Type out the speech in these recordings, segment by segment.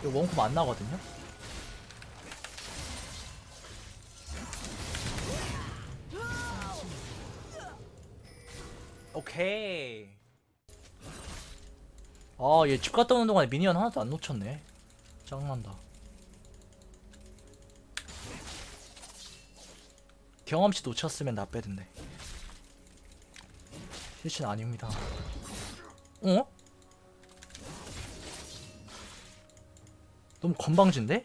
이거 원콤 안 나거든요? 오케이. 아, 얘 집 갔다 오는 동안에 미니언 하나도 안 놓쳤네. 짱난다. 경험치 놓쳤으면 나 빼던데. 실신 아닙니다. 어? 너무 건방진데?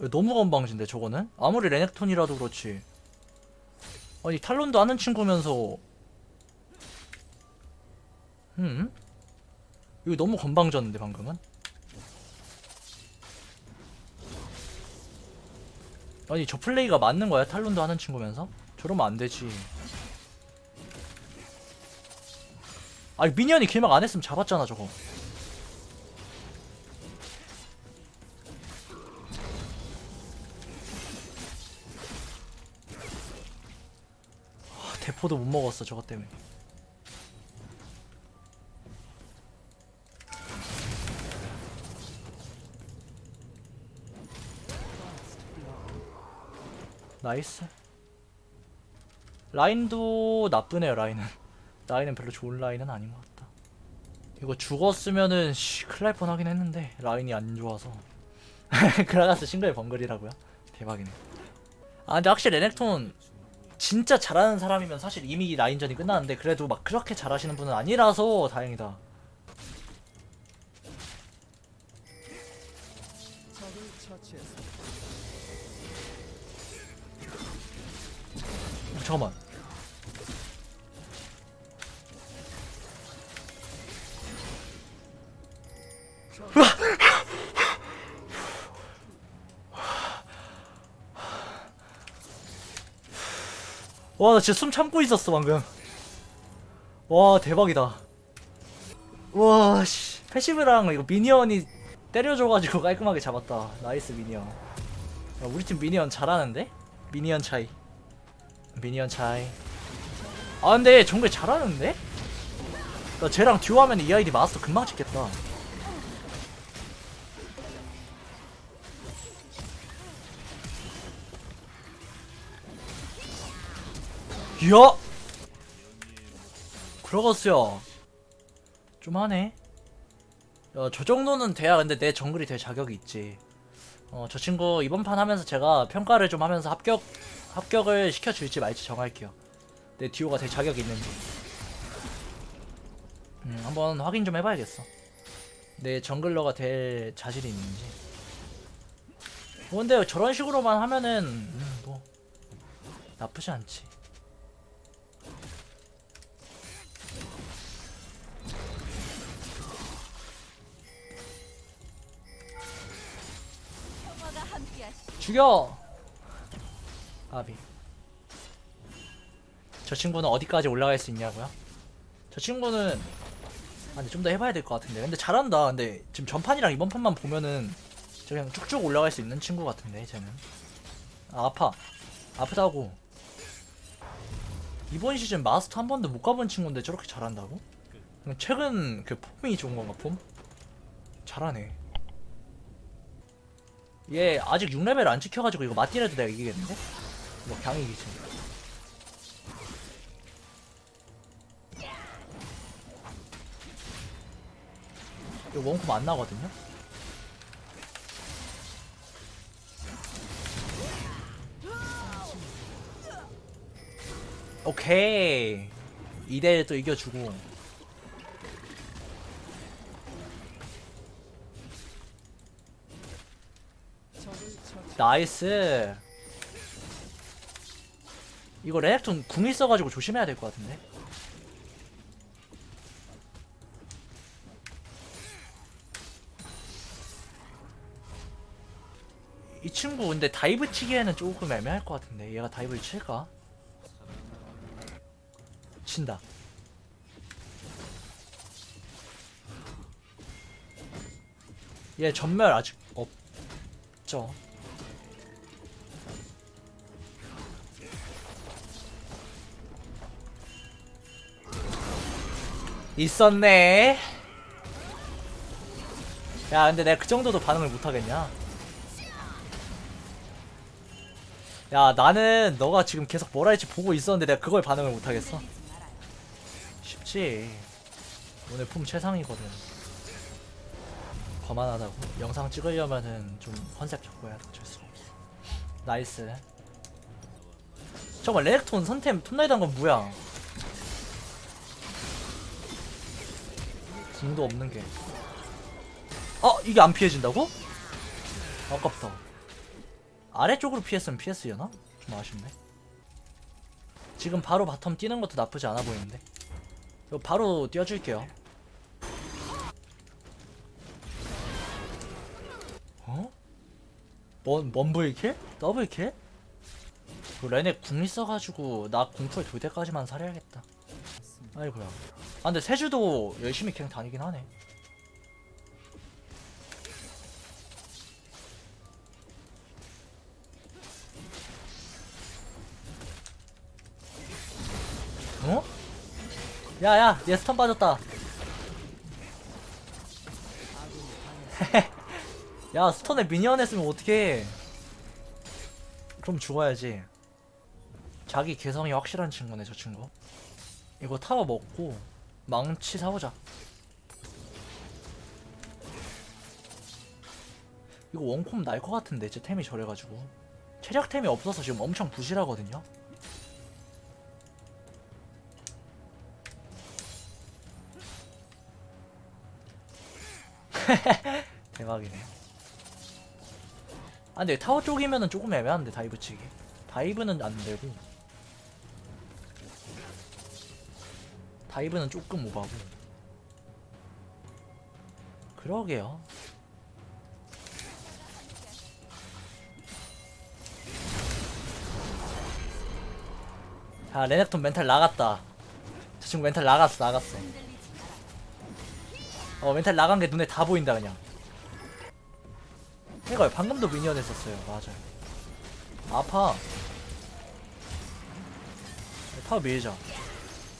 왜 너무 건방진데 저거는? 아무리 레넥톤이라도 그렇지 아니 탈론도 아는 친구면서 음? 이거 너무 건방졌는데 방금은? 아니 저 플레이가 맞는 거야 탈론도 하는 친구면서? 저러면 안 되지 아니 미니언이 길막 안 했으면 잡았잖아 저거. 아, 대포도 못 먹었어 저것 때문에. 나이스. 라인도 나쁘네요 라인은 라인은 별로 좋은 라인은 아닌 것 같다. 이거 죽었으면은 씨 큰일 날 뻔하긴 했는데 라인이 안 좋아서. 그라가스 싱글 번글이라고요? 대박이네. 아 근데 확실히 레넥톤 진짜 잘하는 사람이면 사실 이미 라인전이 끝나는데 그래도 막 그렇게 잘하시는 분은 아니라서 다행이다. 어, 잠깐만 와, 나 진짜 숨 참고 있었어, 방금. 와, 대박이다. 와, 씨. 패시브랑 이거 미니언이 때려줘가지고 깔끔하게 잡았다. 나이스, 미니언. 야, 우리 팀 미니언 잘하는데? 미니언 차이. 미니언 차이. 아, 근데 정글 잘하는데? 나 쟤랑 듀오하면 이 아이디 마스터 금방 찍겠다. 이야! 그러겠어요. 좀 하네. 야, 저 정도는 돼야 근데 내 정글이 될 자격이 있지. 어, 저 친구 이번 판 하면서 제가 평가를 좀 하면서 합격, 합격을 시켜줄지 말지 정할게요. 내 듀오가 될 자격이 있는지. 음, 한번 확인 좀 해봐야겠어. 내 정글러가 될 자질이 있는지. 뭐 근데 저런 식으로만 하면은, 음, 뭐, 나쁘지 않지. 죽여! 아비. 저 친구는 어디까지 올라갈 수 있냐고요? 저 친구는 아 근데 좀더 해봐야 될 것 같은데 근데 잘한다 근데 지금 전판이랑 이번 판만 보면은 저 그냥 쭉쭉 올라갈 수 있는 친구 같은데 쟤는 아, 아파 아프다고 이번 시즌 마스터 한 번도 못 가본 친구인데 저렇게 잘한다고? 최근 그 폼이 좋은 건가 폼? 잘하네 얘 아직 6레벨 안 찍혀가지고 이거 맞디라도 내가 이기겠는데? 뭐 그냥 이기지 이거 원콤 안 나거든요? 오케이 2대1 또 이겨주고 나이스. 이거 레넥톤 궁 있어가지고 조심해야 될 것 같은데. 이 친구 근데 다이브 치기에는 조금 애매할 것 같은데. 얘가 다이브를 칠까? 친다. 얘 전멸 아직 없죠 있었네. 야, 근데 내가 그 정도도 반응을 못 하겠냐? 야, 나는 너가 지금 계속 뭐라 할지 보고 있었는데 내가 그걸 반응을 못 하겠어? 쉽지. 오늘 품 최상이거든. 거만하다고? 영상 찍으려면은 좀 컨셉 잡고 해야 돼. 어쩔 수가 없어. 나이스. 잠깐만, 레넥톤 선템 톱나이드 한건 뭐야? 궁도 없는 게. 어 이게 안 피해진다고? 아깝다. 아래쪽으로 피했으면 피했으려나? 좀 아쉽네. 지금 바로 바텀 뛰는 것도 나쁘지 않아 보이는데. 이거 바로 띄워줄게요. 어? 뭔, 먼블킬? 더블 킬? 그 레넥 궁 있어가지고 나 궁풀 돌 때까지만 살해야겠다. 아이고야. 아 근데 세주도 열심히 그냥 다니긴 하네. 어? 야야 얘 스턴 빠졌다. 야 스턴에 미니언 했으면 어떡해. 그럼 죽어야지. 자기 개성이 확실한 친구네 저 친구. 이거 타워 먹고 망치 사오자. 이거 원콤 날 것 같은데 제 템이 저래가지고 체력 템이 없어서 지금 엄청 부실하거든요. 대박이네. 아 근데 타워 쪽이면은 조금 애매한데 다이브 치기. 다이브는 안 되고 다이브는 조금 오바고. 그러게요. 자 레넥톤 멘탈 나갔다. 저 친구 멘탈 나갔어 나갔어. 어 멘탈 나간 게 눈에 다 보인다 그냥. 이거요 방금도 미니언 했었어요. 맞아요 아파 밀자. 아,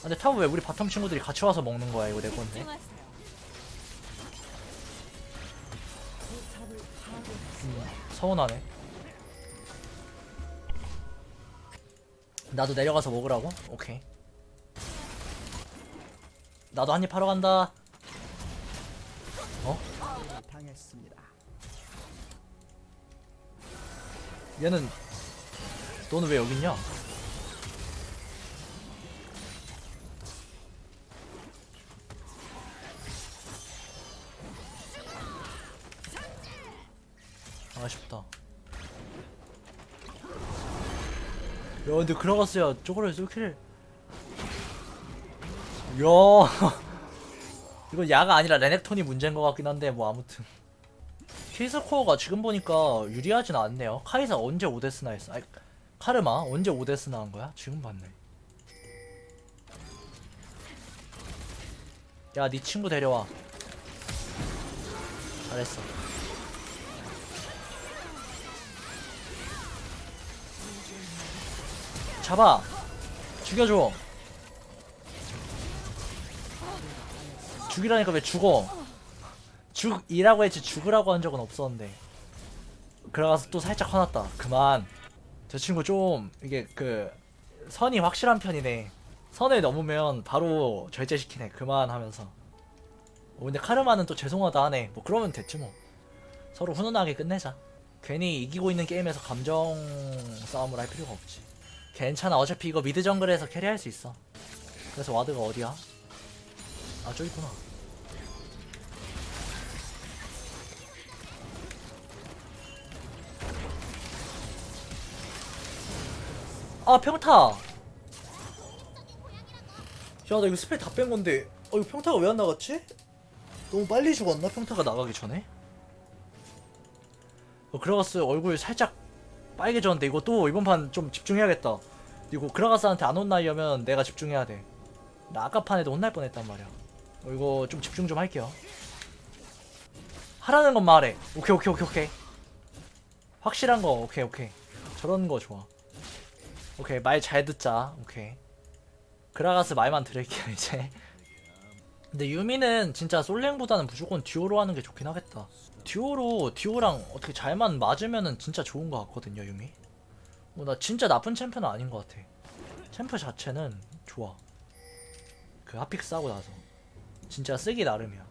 근데 타워 왜 우리 바텀 친구들이 같이 와서 먹는 거야 이거 내 건데 음, 서운하네 나도 내려가서 먹으라고? 오케이 나도 한입 하러 간다 어? 얘는 너는 왜 여기 있냐? 아쉽다. 야 근데 그라가스야 저거를 쏠킬 야 이건 야가 아니라 레넥톤이 문제인 것 같긴 한데 뭐 아무튼 케이스 코어가 지금 보니까 유리하진 않네요. 카이사 언제 오데스나 했어? 아니, 카르마 언제 오데스나 한 거야? 지금 봤네. 야, 네 친구 데려와. 잘했어. 잡아. 죽여줘. 죽이라니까 왜 죽어? 죽이라고 했지 죽으라고 한 적은 없었는데. 그래가서 또 살짝 화났다. 그만. 저 친구 좀 이게 그 선이 확실한 편이네. 선을 넘으면 바로 절제시키네. 그만 하면서. 어, 근데 카르마는 또 죄송하다 하네. 뭐 그러면 됐지 뭐. 서로 훈훈하게 끝내자. 괜히 이기고 있는 게임에서 감정 싸움을 할 필요가 없지 괜찮아 어차피 이거 미드 정글에서 캐리할 수 있어 그래서 와드가 어디야? 아 저기 있구나 아 평타 야 나 이거 스펠 다 뺀 건데 어 이거 평타가 왜 안 나갔지? 너무 빨리 죽었나 평타가 나가기 전에? 어 그라가스 얼굴 살짝 빨개졌는데 이거 또 이번 판 좀 집중해야겠다. 이거 그라가스한테 안 혼나려면 내가 집중해야 돼 나 아까 판에도 혼날 뻔했단 말이야. 어 이거 좀 집중 좀 할게요. 하라는 건 말해. 오케이 오케이 오케이 오케이. 확실한 거 오케이 오케이. 저런 거 좋아. 오케이 말 잘 듣자. 오케이. 그라가스 말만 들을게요 이제 근데 유미는 진짜 솔랭보다는 무조건 듀오로 하는 게 좋긴 하겠다. 듀오로 듀오랑 어떻게 잘만 맞으면은 진짜 좋은 것 같거든요 유미. 뭐 나 진짜 나쁜 챔프는 아닌 것 같아. 챔프 자체는 좋아. 그 하픽 싸고 나서 진짜 쓰기 나름이야.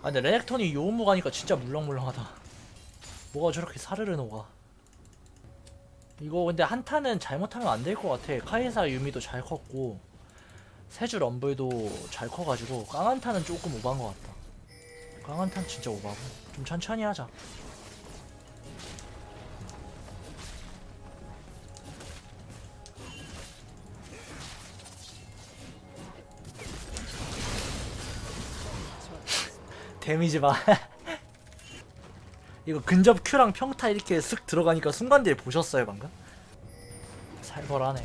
아 근데 레넥톤이 요음무 가니까 진짜 물렁물렁하다. 뭐가 저렇게 사르르 녹아. 이거 근데 한타는 잘못하면 안 될 것 같아. 카이사 유미도 잘 컸고 세주 럼블도 잘 커가지고 깡한타는 조금 오반 것 같다. 깡한타는 진짜 오바고 좀 천천히 하자. 데미지 봐. 이거 근접 Q랑 평타 이렇게 쓱 들어가니까 순간딜 보셨어요 방금? 살벌하네.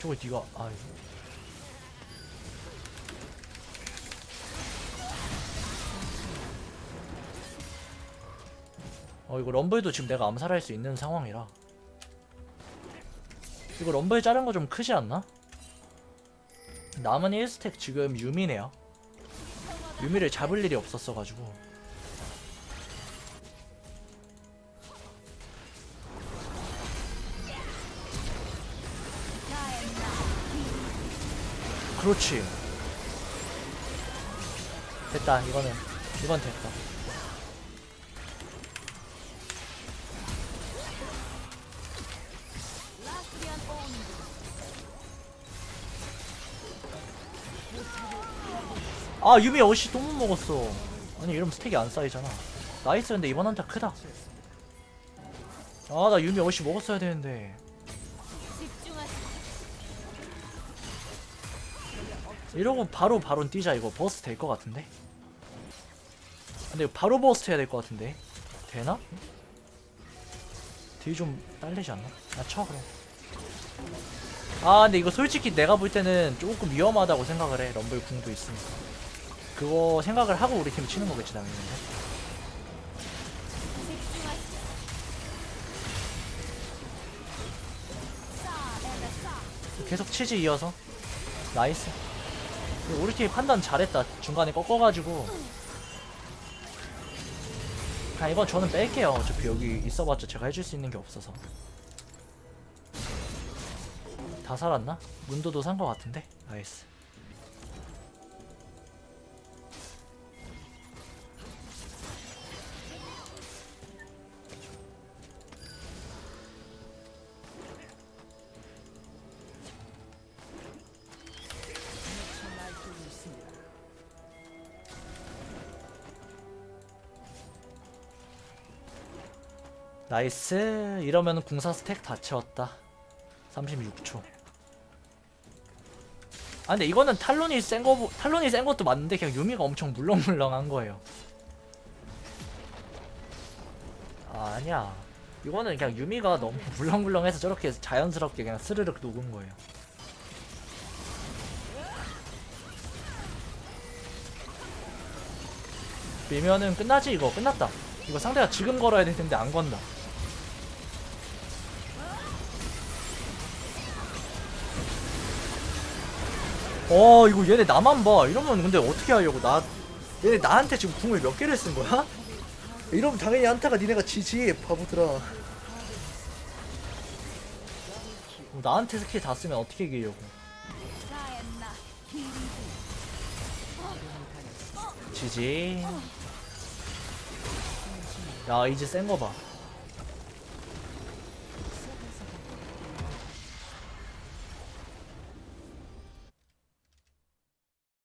저거 니가 아 이거. 어 이거 럼블도 지금 내가 암살할 수 있는 상황이라 이거 럼블 자른 거 좀 크지 않나? 남은 1스택 지금 유미네요 유미를 잡을 일이 없었어가지고. 그렇지. 됐다 이거는. 이건 됐다 아 유미 어시 또못 먹었어. 아니 이러면 스택이 안 쌓이잖아. 나이스 근데 이번 한타 크다. 아 나 유미 어시 먹었어야 되는데. 이러고 바로 바론 뛰자. 이거 버스 될 것 같은데? 근데 바로 버스트 해야 될 것 같은데? 되나? 딜 좀 딸리지 않나? 아쳐 그럼. 아 근데 이거 솔직히 내가 볼 때는 조금 위험하다고 생각을 해. 럼블 궁도 있으니까 그거 생각을 하고 우리 팀 치는 거겠지 당연히. 계속 치지 이어서. 나이스. 우리 팀 판단 잘했다. 중간에 꺾어가지고. 그냥 이건 저는 뺄게요. 어차피 여기 있어봤자 제가 해줄 수 있는 게 없어서. 다 살았나? 문도도 산 거 같은데? 나이스 나이스. 이러면 궁사 스택 다 채웠다. 36초. 아 근데 이거는 탈론이 센거 탈론이 센 것도 맞는데 그냥 유미가 엄청 물렁물렁한 거예요. 아, 아니야. 이거는 그냥 유미가 너무 물렁물렁해서 저렇게 자연스럽게 그냥 스르륵 녹은 거예요. 밀면은 끝나지 이거. 끝났다. 이거 상대가 지금 걸어야 될 텐데 안 건다 어 이거 얘네 나만 봐. 이러면 근데 어떻게 하려고? 나 얘네 나한테 지금 궁을 몇 개를 쓴 거야? 이러면 당연히 한타가 니네가 지지 바보들아. 뭐 나한테 스킬 다 쓰면 어떻게 이기려고? 지지. 야 이제 센 거 봐